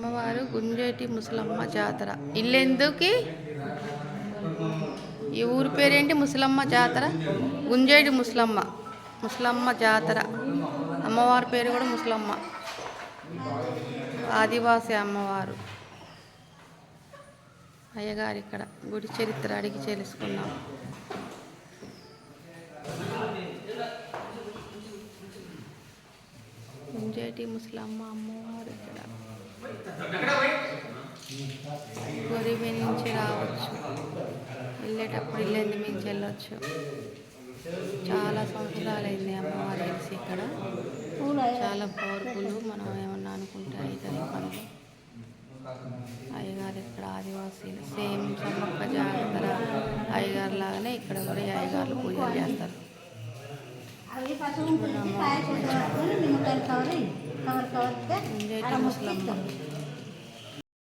అమ్మవారు గుంజేటి ముసలమ్మ జాతర. ఇల్లెందుకి? ఈ ఊరి పేరేంటి ముసలమ్మ జాతర? గుంజేటి ముసలమ్మ. ముసలమ్మ జాతర. అమ్మవారి పేరు కూడా ముసలమ్మ. ఆదివాసి అమ్మవారు. అయ్యగారు ఇక్కడ గుడి చరిత్ర అడిగి తెలుసుకున్నాం గుంజేటి ముసలమ్మ అమ్మవారు ఇక్కడ. గొరివి నుంచి రావచ్చు. వెళ్ళేటప్పుడు ఇల్లు మించి వెళ్ళొచ్చు? చాలా సంవత్సరాలు అయింది అమ్మవారు తెలిసి ఇక్కడ. చాలా పవర్ఫుల్ మనం ఏమన్నా అనుకుంటే అవుతుంది పనులు. అయ్యగారు ఇక్కడ ఆదివాసీలు. సేమ్ సమ్మక్క జాతర అయ్యగారు లాగానే ఇక్కడ కూడా అయ్యగారు అయ్యగారులు పూజలు చేస్తారు. అవి పసుపు కవర్ కవర్ కవర్ గుంజేటి ముసలమ్మ